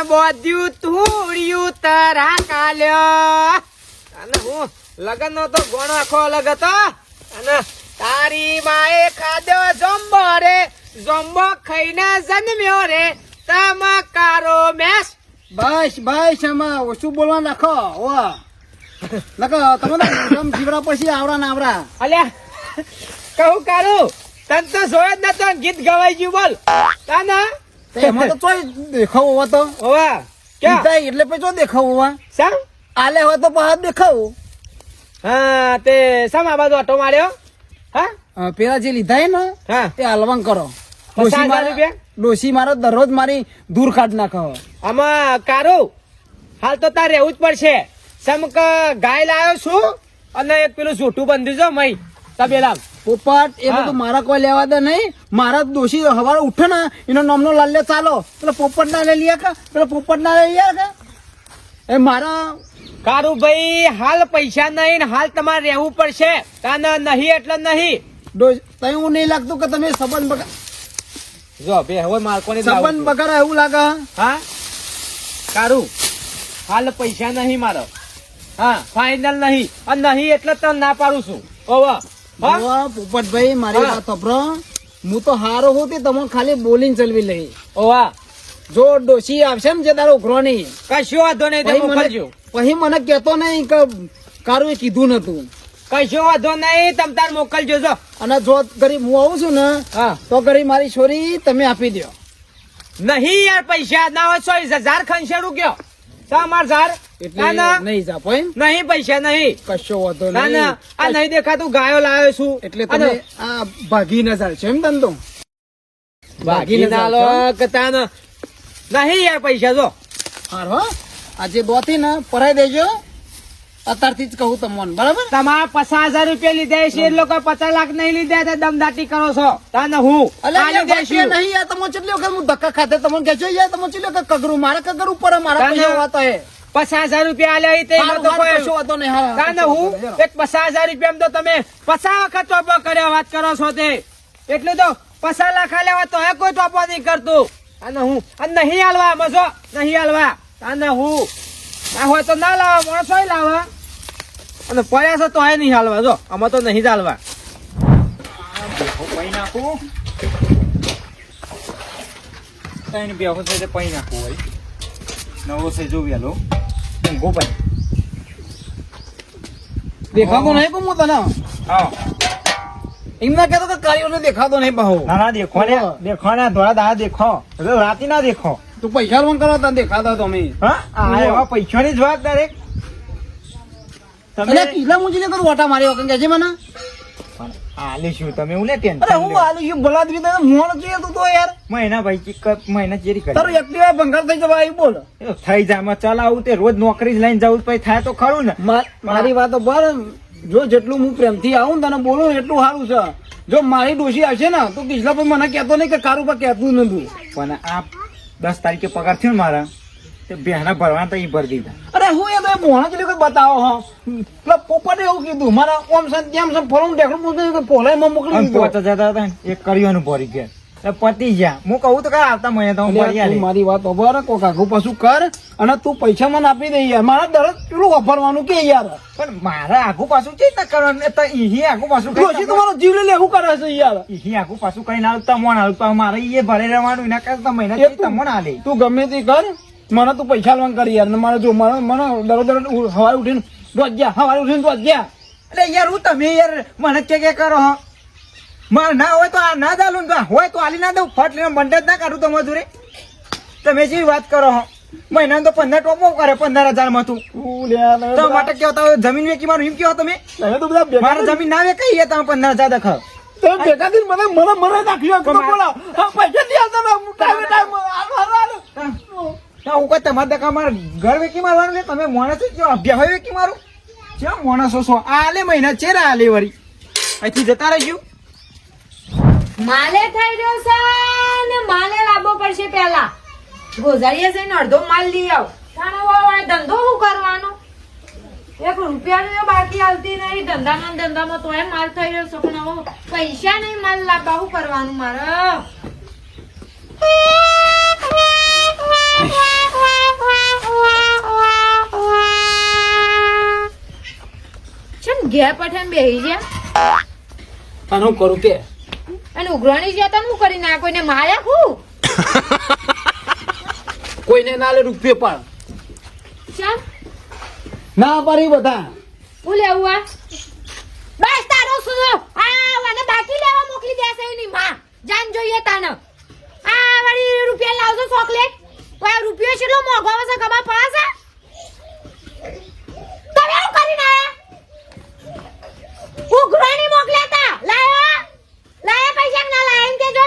અને બોધ્યું તુડિયું તરા કાલ્યો અને હું લગન નો તો ગોણો આખો અલગ હતો. અને તારી માએ ખાધો જોમ્બો રે. જોમ્બો ખાઈને જન્મ્યો રે. તમકારો મેસ. બસ બસ એમાં ઓછું બોલવા નાખો ઓ નકો તમે જીવડા પછી આવડા ને આવડા. અલ્યા કહું કારું તન તો જોયો જ નતો ગીત ગવાઈ ગયું બોલ. તાના? એમાં તો ચોય દેખાવો હોય તો. ઓવા ક્યાં? એટલે પછી ચો દેખાવો હોવા? શા? આલે હોય તો બહાર દેખાવું. હા તે આ બાજુ ઓટો માર્યો? હા? પેલા જે લીધા ને હા. તે હલવંગ કરો. ડોસી મારો ડોસી મારા મારો દરરોજ મારી દૂર કાઢ નાખો આમાં કારો? હાલ તો તાર રહેવું જ પડશે. સમક ગાય લાવ્યો છું અને એક પેલું છૂટું બંધી જો મય. તબેલા પોપટ એ બધું મારા કોઈ લેવા દે નહીં. મારા દોષી હવારે ઉઠે ને એનો નામનો લાલ્યો ચાલો. પેલા પોપટ ના લઈ કા? પેલા પોપટ ના લઈ લ્યા એ મારા કારું ભાઈ હાલ પૈસા નહીં હાલ તમારે રહેવું પડશે. તાને નહીં એટલે નહીં. તઈ એવું નહીં લાગતું કે તમે સંબંધ બગા જો બે હવે મારકોની સંબંધ બગાડે એવું લાગે? હા? કારું હાલ પૈસા નહીં મારો. હા ફાઇનલ નહીં. અને નહીં એટલે તને ના પાડું છું. ઓવા હા પોપટભાઈ મારી વાત સાંભળો. હું તો હારો હું તે તમને ખાલી બોલીને ચલવી લઈ. ઓવા. જો ડોસી આવશે ને જે તારો ઉઘરો નહીં કશો વાંધો નહીં પછી મને મોકલજો. પછી મને કહેતો નહીં કે કારું કીધું નતું. કશો વાંધો નહીં તમ તાર મોકલજો જો. અને જો ગરીબ હું આવું છું ને હા. તો ગરીબ મારી છોરી તમે આપી દો નહીં યાર પૈસા ના હોય સો હજાર ખંસેડું કયો? માર એટલે નહીં જાપો એમ? નહીં પૈસા નહીં. કશો વાંધો ના ના. આ નહીં નહીં દેખાતું ગાયો લાવ્યો છું. એટલે તમે આ ભાગી નજર છે એમ ધંધો? ભાગી ના લો કે તાન. નહીં યાર પૈસા જો. હારો આજે બોથી ને પરાઈ દેજો. અત્યારથી જ કહું તમને બરાબર? તમારે પચાસ હજાર રૂપિયા લીધા છે એ લોકો પચાસ લાખ નહીં લીધા તો દમદાટી કરો છો. તને હું. નહીં યાર તમે ચેટલી વખત હું ધક્કા ખાતે તમને કહેજો યાર તમે ચેટલી વખત કગરું મારે કગર ઉપર મારા પૈસા વાતો હે. પચાસ હજાર રૂપિયા આલ્યા તે કશો નહીં, હું એક પચાસ હજાર રૂપિયા તો તમે પચાસ વખત ટોપો કર્યા વાત કરો છો તે. એટલું તો પચાસ લાખ આલ્યા તો હે કોઈ ટોપો નહીં કરતું. અને હું અને નહીં હાલવા મજો નહીં હાલવા અને હું ના હોય તો ના લાવવા માણસો લાવવા અને પડ્યા છે તો નહીં હાલવા જો આમાં તો નહીં જ હાલવા. પૈ નાખું ત્રણ બેહો છે તે પૈ નાખું હોય. નવો છે જો વેલો. ઊંઘો પૈ દેખાતો નહીં હું તને હા. એમ ના કહેતો કે કાર્યોને દેખાતો નહીં બહુ. ના ના દેખો ને. દેખો ને થોડા દાડા દેખો. રાતી ના દેખો. તું પૈસા લોન કરવા તને દેખાતા તમે હા? એવા પૈસાની વાત એટલે તમે કિલ્લા મુજી તો ઓટા માર્યો કે કહેજે મને? પણ આલે તમે? હું ને ટેન્શન અરે હું આલું છું ભલા દી તને મોણ જોઈએ તું તો યાર. મહિના ભાઈ ચિકટ મહિના ચેરી કરી. તારું એક્ટિવા ભંગાર થઈ જવા આવી બોલ. થઈ જા માં ચલાવું તે રોજ નોકરી જ લઈને જવું પછી થાય તો ખરું ને. મારી વાતો બોલ જો જેટલું હું પ્રેમથી આવું તને બોલું એટલું સારું છે. જો મારી ડોશી આવશે ને તો કિસલા ભાઈ મને કહેતો નહીં કે કારું પર કહેતું નતું પણ આ દસ તારીખે પગાર થયો ને મારા તે બહેના ભરવાના તો અહીં ભરી દીધા. અરે હું એ તો મોણા જેટલી બતાવો હો. પેલા પોપટે એવું કીધું મારા ઓમ છે તેમ છે ફોરમ ઢેકડું પોલે મોકલી દીધું. પચાસ જતા હતા એક કર્યોનું ભરી ગયા. પતી ગયા. હું કહું તો કઈ આવતા મહિને તો હું ભરી અલ્યા, તું મારી વાત ઓભર કોક આગું પાછું કર અને તું પૈસા મને આપી દે યાર. મારા દરજ પેલું વાપરવાનું કે યાર? પણ મારે આગુ પાછું ચેક ના કરવાનું? એ તો પાછું કઈ તમારો જીવ લઈ લેવું કરે છે યાર? આગુ પાછું કઈ ના તમોણ હાલતા મારે એ ભરે રહેવાનું એના કરતા મહિના એ ચેક તું- તું ગમે તે કર મને તું પૈસા લોન કરી યાર. મારે જો મને મને દરો દરો હવારે ઉઠીને રોજ ગયા હવારે ઉઠીને રોજ ગયા. એટલે યાર હું તમે યાર મને કે કે કરો હો? મારે ના હોય તો આ ના ચાલું ને હોય તો આલી ના દઉં. ફટ લઈને મંડે જ ના કાઢું તો મજૂરી. તમે જેવી વાત કરો હો? મહિના તો પંદર ટોપો કરે પંદર હજારમાં તું. તું માટે કહેતા હોય જમીન વેચી મારું એમ કહો તમે? તમે બધા મારે જમીન ના વેચાઈ તમે પંદર હજાર દખો તમે ભેગા થઈને મને મને મને નાખ્યો તો બોલો. પૈસા ટાઈમે ટાઈમ હાલો. ના હું. કોઈ તમારે દખા મારે ઘર વેકી મારવાનું છે? તમે માણસો જો અભ્યાસ વેકી મારું? કેમ માણસો છો આ આલે મહિના ચેરા આલે વરી અહીંથી જતા રહેજો. માલે થઈ ગયો છે ને માલે લાવવો પડશે પહેલા. ગોઝારીએ ને અડધો માલ લઈ આવ. કારણ ધંધો શું કરવાનો? એક રૂપિયાનો બાકી આવતી નહીં. ધંધામાં ધંધામાં એ માલ થઈ ગયો છે, પણ પૈસા નહીં માલ લાવવા. શું કરવાનું મારે? છે ને ઘેર પઠાણ બેસી છે તને કરું કે? અને ઉઘરાણી ગયા તો હું કરી ના કોઈને માર્યા હું? કોઈને ના લે રૂપિયો પણ. ચા ના પડી બધા. હું લેવું આ? બસ તારો સુનો આ વાને બાકી લેવા મોકલી દેશે એની માં. જાન જોઈએ તાને. આ વાળી રૂપિયા લાવજો ચોકલેટ. કોઈ રૂપિયો છેલો મોંઘો હશે ખબર પડે તમે શું કરીને આયા? ઉઘરાણી મોકલ્યા તા. લાયા પૈસા કે ના લાયા એમ કેજો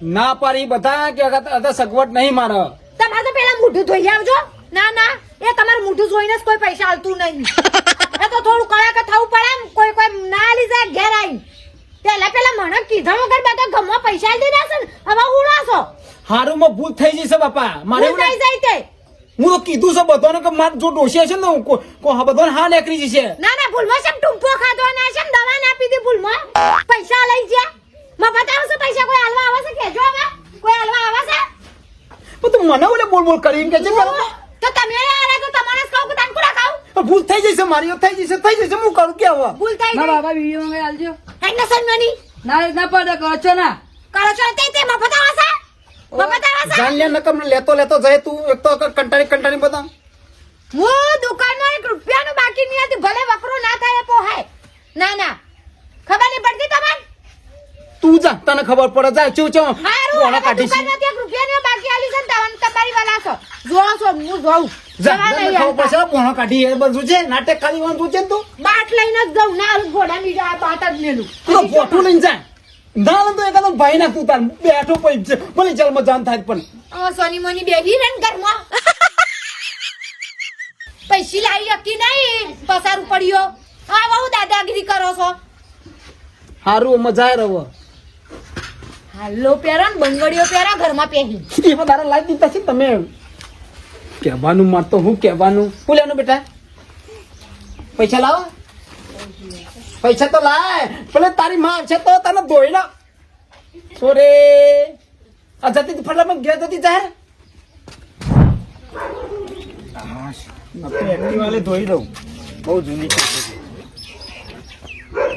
ના પાડી બધા કે અત્યારે સગવડ નહીં મારે. તમારે તો પેલા મોઢું ધોઈ આવજો. ના ના એ તમારું મોઢું જોઈને જ કોઈ પૈસા આવતું નહીં. એ તો થોડું કળા થવું પડે એમ. કોઈ કોઈ ના જાય ઘેર આવી પેલા પેલા મને કીધા વગર બધા ગમવા પૈસા આલી દીધા છે ને. હવે ઉડાશો હારું માં ભૂલ થઈ જશે બાપા. મારે થઈ જાય તે. હું તો કીધું છે બધાને કે મારે જો ડોસી હશે ને હું કો- બધાને હા નીકળી જશે. ના ના ભૂલમાં છે ટૂંપો ખાધો ના છે દવા ના પીધી ભૂલમાં? પૈસા લઈ ગયા? મફત આવશે પૈસા કોઈ હાલવા આવે છે? કેજો હવે. કોઈ હાલવા આવે છે? પણ તું મને ઓલે બોલ બોલ કરીને કે છે તો તમે આરે તો તમારે કહું કે તાનકુડા ખાવ? તો ભૂલ થઈ જશે મારી થઈ જશે થઈ જશે હું કરું કે હવે? ભૂલ થઈ ના બાબા બીજો માં આલજો હેડ ના સન્માની ના. ના પડે કરો છો ના. કરો છો તે તે મફત આવે છે? મફત આવે છે? જાન લે નકમ લેતો લેતો જાય તું. એક તો કંટાળી કંટાળી બધા. હું દુકાનમાં એક રૂપિયાનું બાકી નહીં હતી ભલે વકરો ના થાય પોહાય. ના ના. ખબર નહીં પડતી તમને? તું જા તને ખબર પડે જા ચો ચો કોણે કાઢી છે? એક રૂપિયા ને બાકી આલી છે તવન તમારી વાલા છો. જો છો હું જોઉં. જા તને ખબર. પડશે કોણે કાઢી એ બધું છે? નાટક ખાલી વાંધું છે તું? બાટ લઈને જ જાઉં ના ઘોડા ની આ બાટ જ મેલું. તું પોઠું લઈને જા. ના લે તો ભાઈ ના તું તાર બેઠો પડી છે. ભલે ચાલ મજાન થાય પણ. સોની મોની બેહી રન ઘરમાં. પૈસી લાવી શકી નહીં. પસાર પડ્યો હા દાદાગીરી કરો છો. હારું મજા રહ્યો હાલો પહેરો ને બંગડીઓ પહેરો ઘરમાં પહેરી. એમાં તારા લાવી દીધા છે તમે? કહેવાનું માર તો હું કહેવાનું. બોલ્યાનું બેટા? પૈસા લાવો. પૈસા તો લાય. પેલે તારી માં છે તો તને ધોઈ લો. સોરે. આ જતી તી ફટાફટ ઘેર જતી જાહેર આપણે એક્ટિવાલે ધોઈ દઉં. બહુ જૂની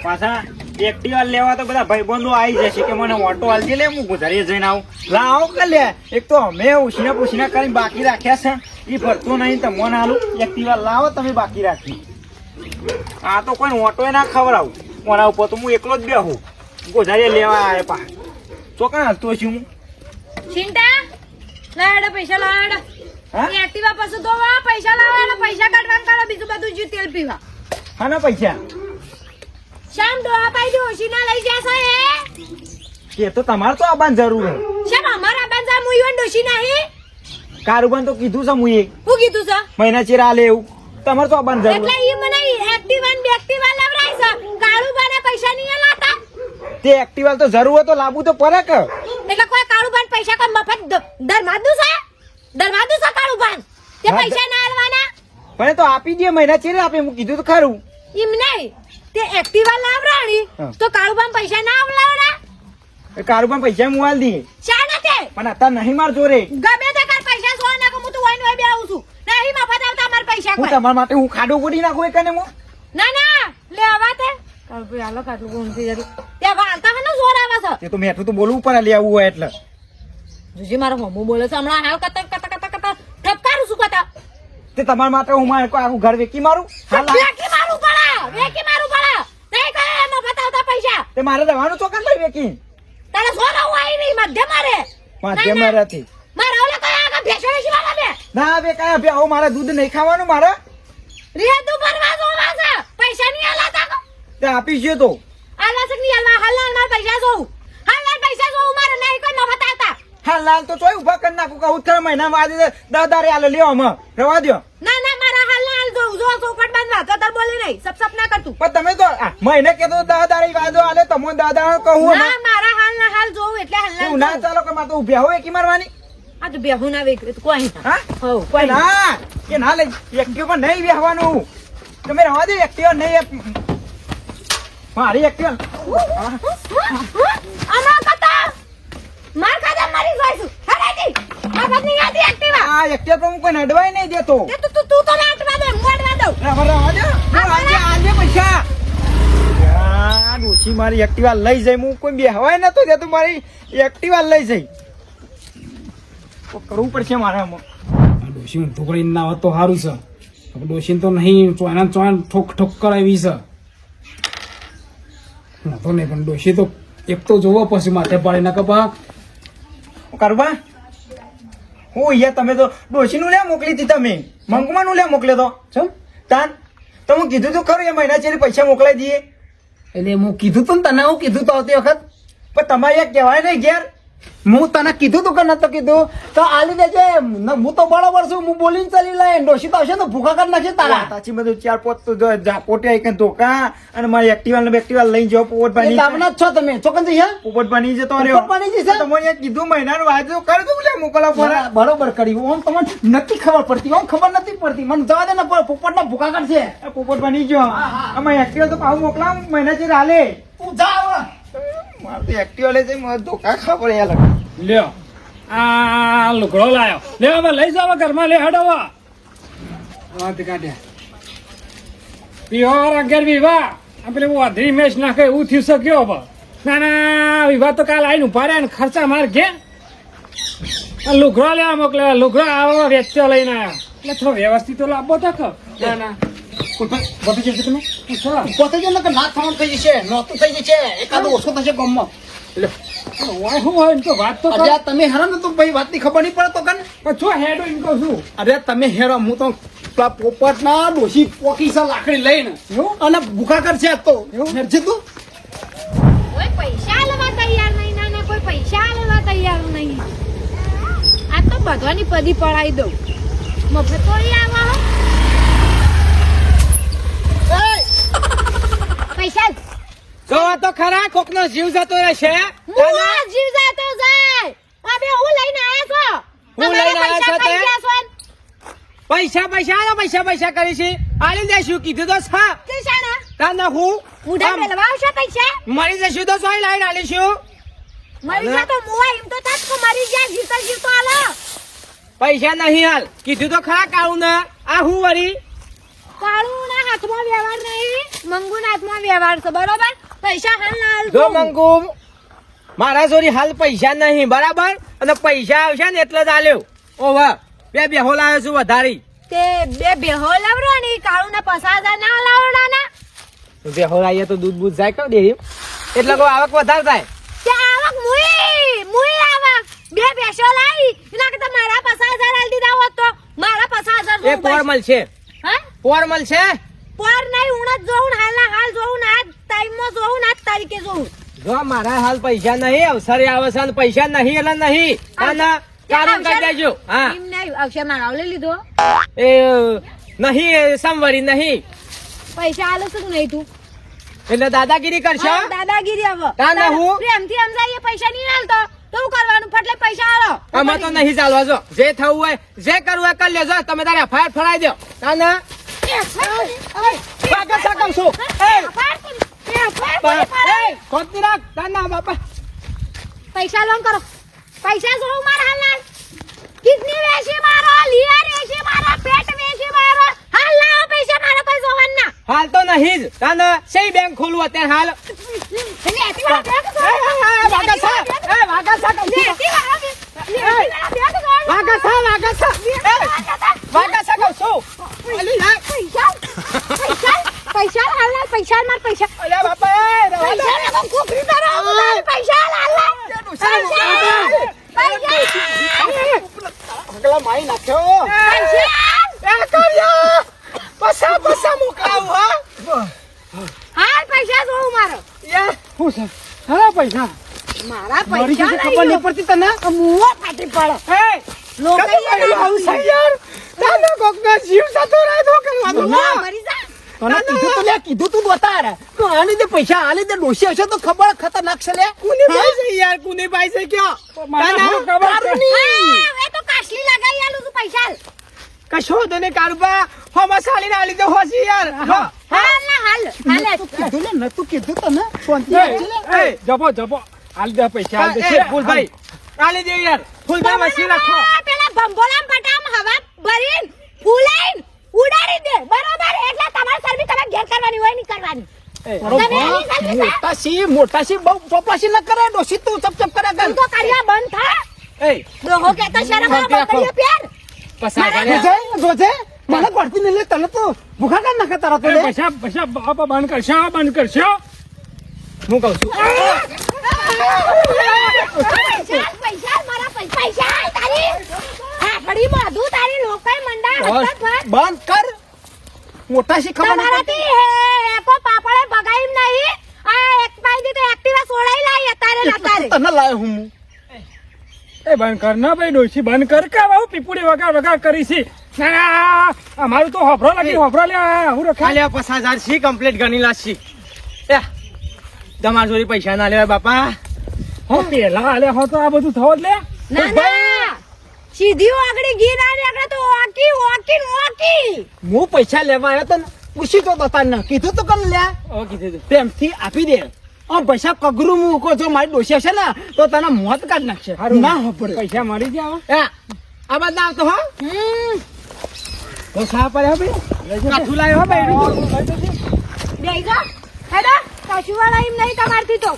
પાછા. એક્ટિવા લેવા તો બધા ભાઈબંધો આવી જશે કે મને ઓટો હાલતી લે હું ગુજારીએ જઈને આવું. લાવો કે લે? એક તો અમે ઉછીના પૂછીના કરીને બાકી રાખ્યા છે. એ ફરતો નહીં તો મને આલું એક્ટિવા લાવો તમે બાકી રાખી આ તો કોઈ ઓટો ના ખવડાવું. મોના ઉપર તો હું એકલો જ બેહું. ગોઝારીએ લેવા આવે પા. ચોકણ હાલતો છું હું? ચિંતા? લાડ પૈસા લાડ હા? એક્ટિવા પાછું ધોવા પૈસા લાવવાના પૈસા કાઢવાનું કરો બીજું બધું જ તેલ પીવા. હા ના પૈસા? શામ ડોહા પાઈ દો ઓશીના લઈ જશે એ તો તમારે તો આબાન જરૂર હે. શામ અમાર આબાન જા મુઈ વન ડોશી નહીં. કારુબાન તો કીધું છે એક હું કીધું છે? મહિના ચેરા આલે એવું. તમારે તો આબાન જરૂર. એટલે ઈ મને એક્ટિવા ને બેક્ટિવા લવરાય છે. કારુબાને પૈસા નહીં લાતા તે એક્ટિવા તો જરૂર હોય તો લાવવું તો પડે કે. એટલે કોઈ કારુબાન પૈસા કોઈ મફત દરમાદું છે? દરમાદું છે કારુબાન? તે પૈસા ના આલવાના પણ તો આપી દે મહિના ચેરે આપે હું કીધું તો ખરું. એમ નહીં. તે એક્ટિવા લાવરાણી. તો કાળુ બાન પૈસા ના આવલાવડા એ કારુબાન પૈસા હું દી. શા નથી પણ અત્યારે નહીં માર જોરે ગમે તે કર પૈસા સો નાખો હું તો વહીને વહી બે આવું છું. નહીં મફત આવતા માર પૈસા હું કોઈ. તમારા માટે હું ખાડો ગોડી નાખું એકને હું? ના ના લે આવા તે. કાળુ ભાઈ હાલો કાઢું ગમતી જતું ત્યાં વાળતા હે ને જોર આવે છે. તે તો મેઠું તો બોલવું પડે લેવું હોય એટલે. જોજી મારો મમ્મો બોલે છે. હમણાં હાલ કતક કતક કતક કતક ઠપકારું શું કતા તે તમારા માટે હું મારે કોઈ આખું ઘર વેકી મારું? હાલ વેકી મારું પડે વેકી મારું પડે નહીં કહે મફત આવતા પૈસા તે મારે દવાનું ચોકન ભાઈ વેકી. તારે સો હું આવી નહીં મધ્ય મારે. મધ્ય મારે હતી મારે ઓલે કયા આગળ ભેંસો શિવાલા બે? ના બે કયા બે આવું મારે દૂધ નહીં ખાવાનું મારે. રેતું ભરવા જોવા વાસે. પૈસા નહીં આલા તા. તે આપી છે તો. આલા છે નહીં આલવા હાલ માર પૈસા જો હાલ પૈસા જો મારે નહીં કોઈ મફત આવતા. હા લાલ તો ચોય ઊભા કરી નાખું કહું ત્રણ મહિના વાજે દસ દારે આલે લ્યો આમાં. રવા દ્યો. ના ના મારા હાલ હાલ જો જો ચોકટ બાંધવા તો તાર બોલી નહીં. સપ સપ ના કરતું. પણ તમે તો મહિને કેતો દસ દારે વાજો આલે તમો દસ દારે કહું ના મારા હાલ ના હાલ જોઉં એટલે હાલ એવું ના ચાલો કે મારે તો ઉભ્યા હોય એકી મારવાની. આ તો બેહુ ના વેક કોઈ હા? હો કોઈ ના. કે ના લઈ એક્ટિવ પર નહીં બેહવાનું. તમે રવા દે એક્ટિવ નહીં એક મારી એક્ટિવ આના કતા માર મારી જોઈશું હરાજી આ બદની યાદી એક્ટિવા આ એક્ટિવા તો હું કોઈ નડવાય નહીં દેતો. તે તું તું તું તો નાટવા દે મોડવા દઉં. રવા રવા દે હું આજે આજે પૈસા. ડોસી મારી એક્ટિવા લઈ જાય હું કોઈ બેહવાય નતો જતો મારી એક્ટિવા લઈ જઈ તો કરવું પડશે મારે આમાં. હું ઢોકળી ના હોત તો સારું છે. ડોસી તો નહીં ચોયના ચોયન ઠોક ઠોક કરાવી છે. તો નહીં પણ ડોસી તો એક તો જોવો પછી માથે પાડી ના કપા કરવા? હું અહીંયા તમે તો ડોશીનું લે મોકલી હતી તમે. મંગમાનું લે મોકલ્યો તો. ચમ? તાન તો હું કીધું તું ખરું એ મહિના છે પૈસા મોકલાઈ દઈએ. એટલે હું કીધું તું ને તને હું કીધું તો આવતી વખત? પણ તમારે એક કહેવાય નહીં ઘેર. હું તને કીધું તું કે નતો કીધું? તો આલી દેજે હું તો બરાબર છું હું બોલીને ચાલી લે ડોસી તો આવશે તો ભૂખા કરી નાખશે તારા. પાછી બધું ચાર પોત તો પોતે આઈ કે ધોકા અને મારી એક્ટિવા ને એક્ટિવા લઈ જાઓ પોપટ ભાઈ જ છો તમે. ચોકન જઈએ પોપટ બની જતો પોપટ રહ્યો. બની જશે? એક કીધું મહિનાનું વાંચો કર દઉં લે મોકલા બરોબર કરી. ઓમ તમને નથી ખબર પડતી. ઓમ ખબર નથી પડતી. મને જવા દે ને પોપટ ના ભૂખા કરશે. પોપટ બની ગયો. આમાં એક્ટિવા તો પાછું મોકલા મહિના જે હાલે તું જા. મારે તો એક્ટિવા લઈ જઈ મને ધોકા ખાવા પડે યાર લ્યો. આ લુગડો લાયો. લે હવે લઈ જાવ ઘરમાં લે હડવા વાત કાઢ્યા પિયોર અગિયાર વિવાહ. અધરી મેચ નાખે એવું થયું શક્યો હવે. ના ના વિવાહ તો કાલ આવીને ઊભા રહ્યા ને ખર્ચા માર ઘે લુગડો લેવા મોકલ્યા લુગડો આવો વેચ્યો લઈને આવ્યો એટલે થોડો વ્યવસ્થિત તો લાવવો તો. ના ના. બધી જશે તમે? પોતે જ નકર ના થવાનું થઈ જશે નહોતું થઈ જશે એકાદો ઓછો થશે ગમમાં. ઓય શું હોય એમ તો વાત તો અરે કરો. આ તમે હેરાન તો ભાઈ વાતની ખબર નહીં પડે તો કન? પણ છો હેડો એમ કહું છું? અરે તમે હેરો હું તો પેલા પોપટના ડોશી પોકી છે લાકડી લઈને. અને ભૂખા કરશે આ તો. હેરજે તું? કોઈ પૈસા આલવા તૈયાર નહીં ના ના કોઈ પૈસા આલવા તૈયાર નહીં. આ તો બધવાની પદી પડાઈ દઉં. મફત તો આવા. હો. પૈસા જો. આ તો ખરા કોક નો જીવ જતો રહેશે. હું જીવ જતો જાય. અમે હું લઈને આયા છો? હું લઈને આયા છો પૈસા છો ને? પૈસા પૈસા આલો, પૈસા પૈસા કરી છે. આલી દેશું કીધું તો સા તાના હું? ઉડા મેલવા આવશો પૈસા? મરી જશું તો સોય લાઈન આલીશું. મરી જા તો મુવા એમ તો તાત કો મરી જાય જીવતા જીવતો આલો પૈસા નહીં હાલ. કીધું તો ખરા કાળું ના આ હું વળી? કાળું ના હાથમાં વ્યવહાર નહીં. મંગુ ના હાથમાં વ્યવહાર છે બરોબર? પૈસા હાલ ના હાલ જો મંગુ મારા જોડી હાલ પૈસા નહીં બરાબર? અને પૈસા આવશે ને એટલે જ આલ્યો. ઓવા બે બેહો લાવ્યો છું વધારી. તે બે બેહો લાવરો ને કાળુ ને પસાર ના લાવડા ના બેહો લાવીએ તો દૂધ બૂધ જાય કર દેરી? એટલે કોઈ આવક વધારે થાય. કે આવક મુઈ મુઈ આવક. બે બેસો લાવી એના કરતા મારા પસાર હજાર હાલ દીધા હોત તો. મારા પસાર હજાર એ ફોર્મલ છે હા? ફોર્મલ મળશે? પર નહીં ઉણત જોઉં હાલના હાલ જોઉં આજ ટાઈમમાં જોઉં આજ તારીખે જોઉં. જો મારા હાલ પૈસા નહીં અવસરે આવે છે અને પૈસા નહીં એટલે નહીં. અને કારણ કરી દેજો. હા. એમ નહીં મારા લઈ લીધો. એ નહીં સમવરી નહીં. પૈસા આલો શું નહીં તું? એટલે દાદાગીરી કરશો? દાદાગીરી હવે. તાને દાદા- હું? પ્રેમથી સમજાવીએ પૈસા નહીં આલતો. તો હું કરવાનું? ફટલે પૈસા આલો. આમાં તો નહીં ચાલવા જો. જે થવું હોય જે કરવું હોય કરી લેજો. તમે તારે ફાયર ફરાઈ દો. તાના ભાગો સાકમ છું એ એ ખોટી રાખ તાના બાપા પૈસા લોન કરો. પૈસા શું મારા હાલ કિડની વેચી મારો લીવર વેચી મારો પેટ વેચી મારો. હાલ લાવો પૈસા મારા પાસે જોવાન ના. હાલ તો નહીં જ. તાના સહી બેંક ખોલવું અત્યારે હાલ? વાગા સા. વાગા સા વાગા સા કમ છું. પૈસા પૈસા પૈસા હાલ લાલ પૈસા માર પૈસા અલ્યા બાપા એ રવા દો. પૈસા તારો પૈસા લાલ લાલ પૈસા પૈસા અગલા મારી નાખ્યો પૈસા એ કર્યા પસા પસા મોકલાવું હા હાલ પૈસા જોઉં મારો યા શું છે હા પૈસા મારા પૈસા ખબર નહીં પડતી તને? મુઓ ફાટી પડે. એ લોકો આવું છે યાર તાનો કોકનો જીવ જતો રહે તો કરવાનું. મરી જા. તને કીધું તું લે કીધું તું બતાર તો આની દે પૈસા આલી દે ડોશી હશે તો ખબર ખતરનાક છે લે. કુની ભાઈ છે યાર કુની ભાઈ છે કયો? ખબર છે? હા, એ તો કાશલી લગાઈ આલું છું પૈસા. કશો તો ને કારુબા. હોમાં સાલીને આલી તો હોશી યાર. હા હાલ ના હાલ તું કીધું ને નતું કીધું તને. શાંતિ એ, રાખજે લે. એ, જપો જપો હાલ દે પૈસા હાલ દે. એ ફૂલભાઈ. આલી દેવ યાર. ફૂલભાઈ મસી રાખો. આ પેલા ભંભોલામ પટામ હવા ભરીન. ફૂલાઈન ઉડાડી દે. બરોબર? એટલે તમારી સર્વિસ તમે ઘેર કરવાની હોય નહીં કરવાની. મોટા સી મોટા સી બહુ ચોપાસી ન કરે ડોસી તું ચપ ચપ કરે કર. તો કર્યા બંધ થા. એ ડોહો કે તો શરમ આવે રાખો. બકરીઓ પ્યાર. પસા જોજે જોજે મને પડતી નહીં તને તો ભૂખા કાઢ નાખે તારા તો પૈસા પૈસા બાપા બંધ કરશો બંધ કરશો હું. કહું છું. પૈસા પૈસા મારા પૈસા પૈસા તારી. ફડી મોઢું તારી લોકાય મંડા હસત બંધ કર. મોટા સી ખબર. તમારાથી હે એકો પાપડે બગાઈમ નહીં. આ એક પાઈ તો એક્ટિવા સોડાઈ લાઈ અતારે લતારે તને લાય હું. એ બંધ કર ના ભાઈ ડોશી બંધ કર કે બહુ પીપુડી વગા વગા કરી છે. ના અમારું તો હોભરો લાગી હોભરો લે હું રખા. લે આ પચાસ હજાર સી કમ્પ્લીટ ગણી લાગશી એ તમાર જોડી પૈસા ના લેવાય બાપા. હો પેલા આલે હો તો આ બધું થવો જ લે. ના ના. સીધી આગળ ગીર આવી આગળ તો ઓકી ઓકી ઓકી. હું પૈસા લેવા આવ્યો તો પૂછી તો બતા તને કીધું તો કમ લે ઓ કીધું તું. પ્રેમથી આપી દે. આમ પૈસા કગરું મૂકો જો મારી ડોસી છે ને તો તને મોત કાઢ નાખશે. ના હોપડે પૈસા મળી ગયા એ આ બાદ ના આવતો હો. હમ. તો સા પડે હો ભાઈ. કાઠું લાવ્યો હો ભાઈ. બેઈ જા હેડા કશું વાળા એમ નહીં તમારથી તો.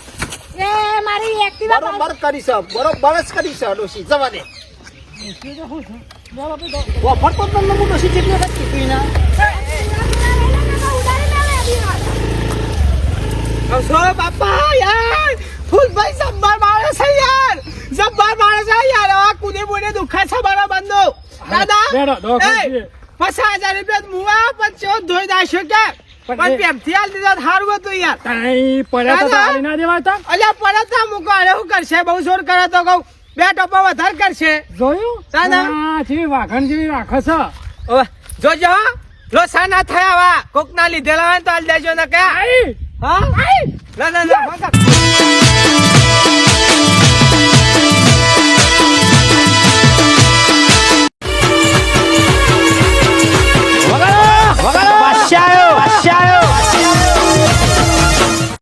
એ મારી એક્ટિવા બરોબર કરીશ બરોબર જ કરીશ ડોસી જવા દે. હું જેટલી વખત કીધું ના બાપા યાર! ફૂલભાઈ જબ્બર માણસ છે યાર! જબ્બર માણસ છે યાર! આ કુદે બુદે દુખા છે મારા બંધો. દાદા. પચાસ હજાર રૂપિયા મુવા પંચો ધોઈ દાશો કે? પણ પણ એ- દીધા સારું હતું યાર. તાઈ પડ્યા તો ના દેવાતા અલ્યા પડે તો અરે શું કરશે? બહુ જોર કરે તો કહું. બે ટોપા વધારે કરશે. જોયું. હા જેવી વાઘણ જેવી રાખો છો. જોજો હો. લોસા ના થયા વા કોક ના લીધેલા હોય તો આલ દેજો ને કે. હા? ના ના ના